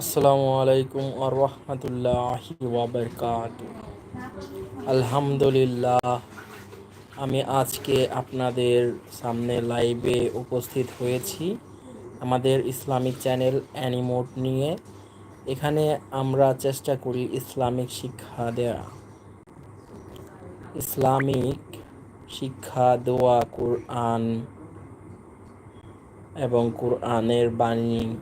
আসসালামু আলাইকুম আরহামতুল্লাহি ওয়াবারকাত আলহামদুলিল্লাহ, আমি আজকে আপনাদের সামনে লাইভে উপস্থিত হয়েছি আমাদের ইসলামিক চ্যানেল অ্যানিমোট নিয়ে। এখানে আমরা চেষ্টা করি ইসলামিক শিক্ষা দেয়া। ইসলামিক শিক্ষা দোয়া কোরআন এবং কোরআনের বাণী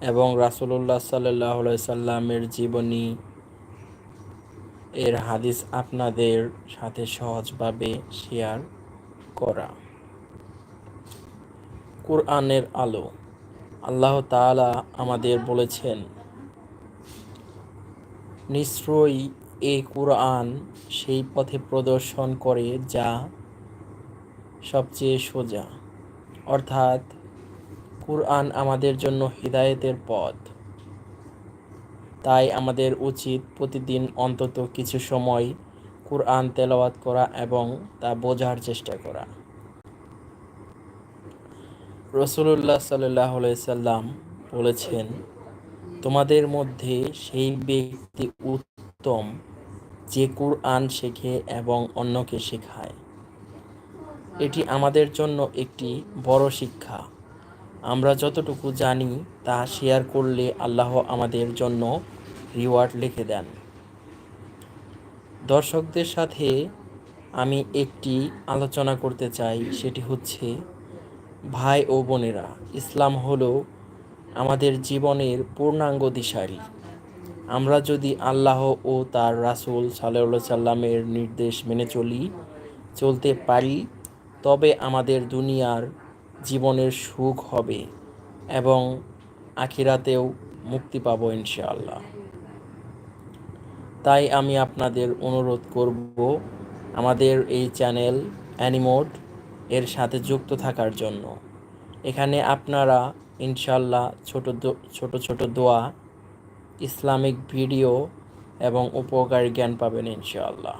এবং রাসুল্লাহ সাল্লাহ সাল্লামের জীবনী এর হাদিস আপনাদের সাথে সহজভাবে শেয়ার করা। কোরআনের আলো, আল্লাহ তাআলা আমাদের বলেছেন, নিশ্চয়ই এই কোরআন সেই পথে প্রদর্শন করে যা সবচেয়ে সোজা। অর্থাৎ কুরআন আমাদের জন্য হৃদায়তের পথ। তাই আমাদের উচিত প্রতিদিন অন্তত কিছু সময় কুরআন তেলাওয়াত করা এবং তা বোঝার চেষ্টা করা। রসুল্লাহ সাল্লাহ সাল্লাম বলেছেন, তোমাদের মধ্যে সেই ব্যক্তি উত্তম যে কুরআন শেখে এবং অন্যকে শেখায়। এটি আমাদের জন্য একটি বড় শিক্ষা। আমরা যতটুকু জানি, তা শেয়ার করলে আল্লাহ আমাদের জন্য রিওয়ার্ড লিখে দেন। দর্শকদের সাথে আমি একটি আলোচনা করতে চাই, সেটি হচ্ছে ভাই ও বোনেরা, ইসলাম হলো আমাদের জীবনের পূর্ণাঙ্গ দিশারি। আমরা যদি আল্লাহ ও তার রাসুল সাল্লা সাল্লামের নির্দেশ মেনে চলি, চলতে পারি, তবে আমাদের দুনিয়ার জীবনের সুখ হবে এবং আখিরাতেও মুক্তি পাবো ইনশাআল্লাহ। তাই আমি আপনাদের অনুরোধ করব আমাদের এই চ্যানেল অ্যানিমোড এর সাথে যুক্ত থাকার জন্য। এখানে আপনারা ইনশাল্লাহ ছোট ছোট ছোট দোয়া, ইসলামিক ভিডিও এবং উপকারী জ্ঞান পাবেন ইনশাআল্লাহ।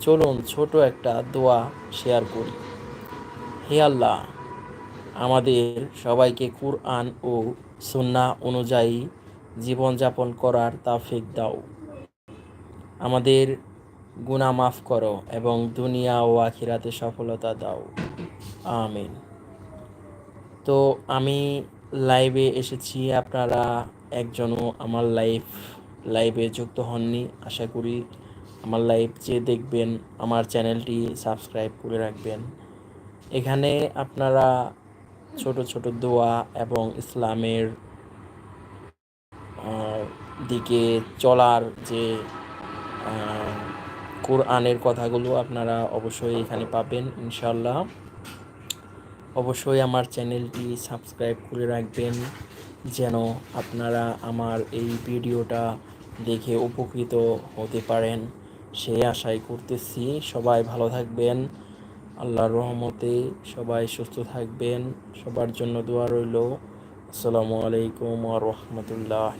চলুন ছোট একটা দোয়া শেয়ার করি। হে আল্লাহ, আমাদের সবাইকে কুরআন ও সুন্না অনুযায়ী জীবনযাপন করার তাফিক দাও। আমাদের গুণা মাফ করো এবং দুনিয়া ও আখিরাতে সফলতা দাও। আমিন। তো আমি লাইভে এসেছি, আপনারা একজনও আমার লাইভ লাইভে যুক্ত হননি, আশা করি আমার লাইভ যে দেখবেন, আমার চ্যানেলটি সাবস্ক্রাইব করে রাখবেন। এখানে আপনারা ছোট ছোট দোয়া এবং ইসলামের দিকে চলার যে কোরআনের কথাগুলো আপনারা অবশ্যই এখানে পাবেন ইনশাল্লাহ অবশ্যই আমার চ্যানেলটি সাবস্ক্রাইব করে রাখবেন, যেন আপনারা আমার এই ভিডিওটা দেখে উপকৃত হতে পারেন। সেই আশাই করতেছি। সবাই ভালো থাকবেন। আল্লাহর রহমতে সবাই সুস্থ থাকবেন সবার জন্য দোয়া রইল। আসসালামু আলাইকুম আ রহমতুল্লাহ